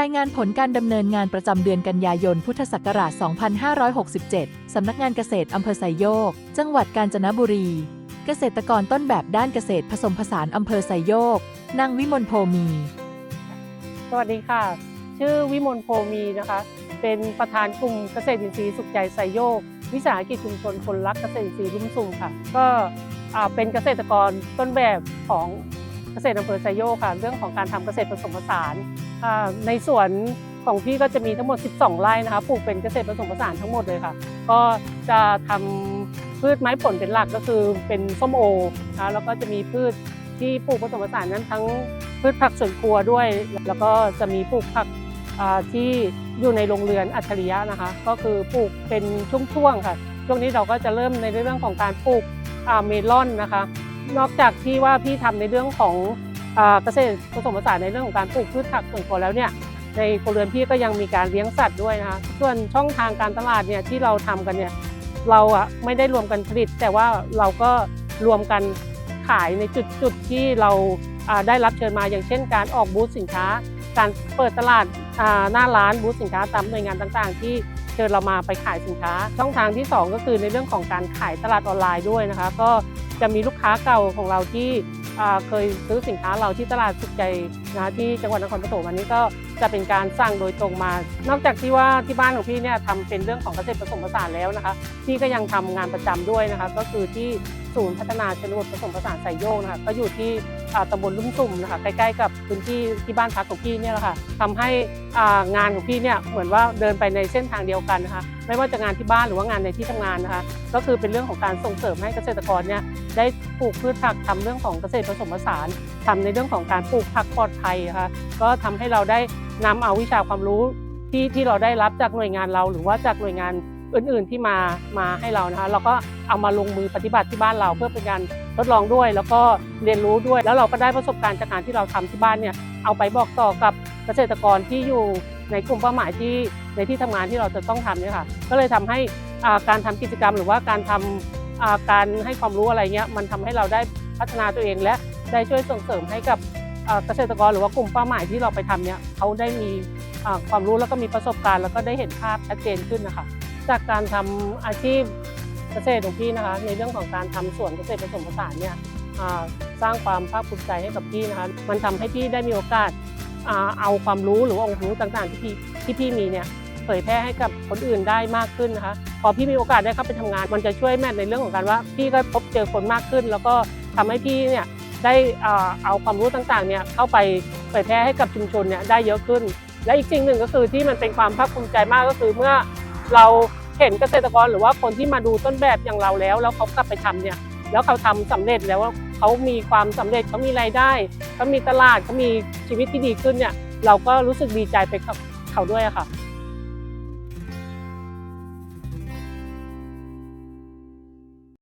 รายงานผลการดำเนินงานประจำเดือนกันยายนพุทธศักราช 2567 สำนักงานเกษตรอำเภอไซโยก จังหวัดกาญจนบุรี เกษตรกรต้นแบบด้านเกษตรผสมผสานอำเภอไซโยก นางวิมลโพมี สวัสดีค่ะ ชื่อวิมลโพมีนะคะ เป็นประธานกลุ่มเกษตรอินทรีย์สุขใจไซโยก วิสาหกิจชุมชนคนรักเกษตรอินทรีย์รุ่มสูงค่ะ ก็เป็นเกษตรกรต้นแบบของเกษตรอำเภอไซโยกค่ะ เรื่องของการทำเกษตรผสมผสาน ในสวนของพี่ก็จะมีทั้งหมด 12 ไร่นะคะปลูกเป็นเกษตรผสมผสานทั้งหมดเลยค่ะ ก็จะทำพืชไม้ผลเป็นหลักก็คือเป็นส้มโอนะคะแล้วก็จะมีพืชที่ปลูกผสมผสานนั้นทั้งพืชผักสวนครัวด้วย แล้วก็จะมีปลูกผักที่อยู่ในโรงเรือนอัจฉริยะนะคะ ก็คือปลูกเป็นช่วงๆค่ะ ช่วงนี้เราก็จะเริ่มในเรื่องของการปลูกเมลอนนะคะ นอกจากที่ว่าพี่ทำในเรื่องของ เกษตรผสมผสานในเรื่องของการปลูกพืชผักสวนครัวแล้วเนี่ยในครัวเรือนพี่ก็ยังมีการเลี้ยงสัตว์ด้วยนะคะส่วนช่องทางการตลาดเนี่ยที่เราทำกันเนี่ยเราอะไม่ได้รวมกันผลิต แต่ว่าเราก็รวมกันขายในจุดๆที่เราได้รับเชิญมาอย่างเช่น การออกบูธสินค้า การเปิดตลาดหน้าร้านบูธสินค้าตามหน่วยงานต่างๆ ที่เชิญเรามาไปขายสินค้า ช่องทางที่ 2 ก็คือในเรื่องของการขายตลาดออนไลน์ด้วยนะคะ ก็จะมีลูกค้าเก่าของเราที่ เคยซื้อสินค้าเราที่ตลาดสุขใจ นะที่จังหวัดนครปฐมอันนี้ก็จะเป็นการสั่งโดยตรงมา นอกจากที่ว่าที่บ้านของพี่เนี่ยทำเป็นเรื่องของเกษตรผสมผสานแล้วนะคะพี่ก็ยังทำงานประจำด้วยนะคะก็คือที่ศูนย์พัฒนาชนบทผสมผสานไซโยกนะคะก็อยู่ที่ตำบลลุ่มสุ่มนะคะใกล้ๆกับพื้นที่ที่บ้านพักของพี่เนี่ยแหละค่ะทำให้งานของพี่เนี่ยเหมือนว่าเดินไปในเส้นทางเดียวกันนะคะไม่ว่าจะงานที่บ้านหรือว่างานในที่ทำงานนะคะก็คือเป็นเรื่องของการส่งเสริมให้เกษตรกรเนี่ยได้ปลูกพืชผักทำเรื่องของเกษตรผสมผสานทำในเรื่องของการปลูกผักปลอดภัยนะคะก็ทำให้เราได้นำเอาวิชาความรู้ที่ที่เราได้รับจากหน่วยงานเรา หรือว่าจากหน่วยงานอื่น ๆที่มามาให้เรานะคะเราก็เอามาลงมือปฏิบัติที่บ้านเราเพื่อเป็นการทดลองด้วย แล้วก็เรียนรู้ด้วย แล้วเราก็ได้ประสบการณ์จากการที่เราทำที่บ้านเนี่ยเอาไปบอกต่อกับเกษตรกรที่อยู่ในกลุ่มเป้าหมายที่ในที่ทำงานที่เราจะต้องทำเนี่ยค่ะก็เลยทำให้อาการทำกิจกรรมหรือว่าการทำอ่าการให้ความรู้อะไรเงี้ยมันทำให้เราได้พัฒนาตัวเองและได้ช่วยส่งเสริมให้กับ เกษตรกรหรือว่ากลุ่มเป้าหมายที่เราไปทำเนี่ยเขาได้มีความรู้แล้วก็มีประสบการณ์ แล้วก็ได้เห็นภาพชัดเจนขึ้นนะคะจากการทำอาชีพเกษตรของพี่นะคะ ในเรื่องของการทำสวนเกษตรผสมผสานเนี่ยสร้างความภาคภูมิใจให้กับพี่นะคะมันทำให้พี่ได้มีโอกาสเอาความรู้หรือว่าองค์ความรู้ต่างๆ ที่พี่ที่พี่มีเนี่ยเผยแพร่ให้กับคนอื่นได้มากขึ้นนะคะพอพี่มีโอกาสได้เข้าไปทำงาน มันจะช่วยแม่ในเรื่องของการว่า พี่ก็พบเจอคนมากขึ้น แล้วก็ทำให้พี่เนี่ย ได้เอาความรู้ต่างๆเนี่ยเข้าไปเผยแพร่ให้กับชุมชนเนี่ยได้เยอะขึ้น และอีกสิ่งหนึ่งก็คือที่มันเป็นความภาคภูมิใจมากก็คือเมื่อเราเห็นเกษตรกรหรือว่าคนที่มาดูต้นแบบอย่างเราแล้ว แล้วเขากลับไปทำเนี่ยแล้วเขาทำสำเร็จแล้วเขามีความสำเร็จเขามีรายได้เขามีตลาดเขามีชีวิตที่ดีขึ้นเนี่ยเราก็รู้สึกดีใจไปกับเขาด้วยค่ะ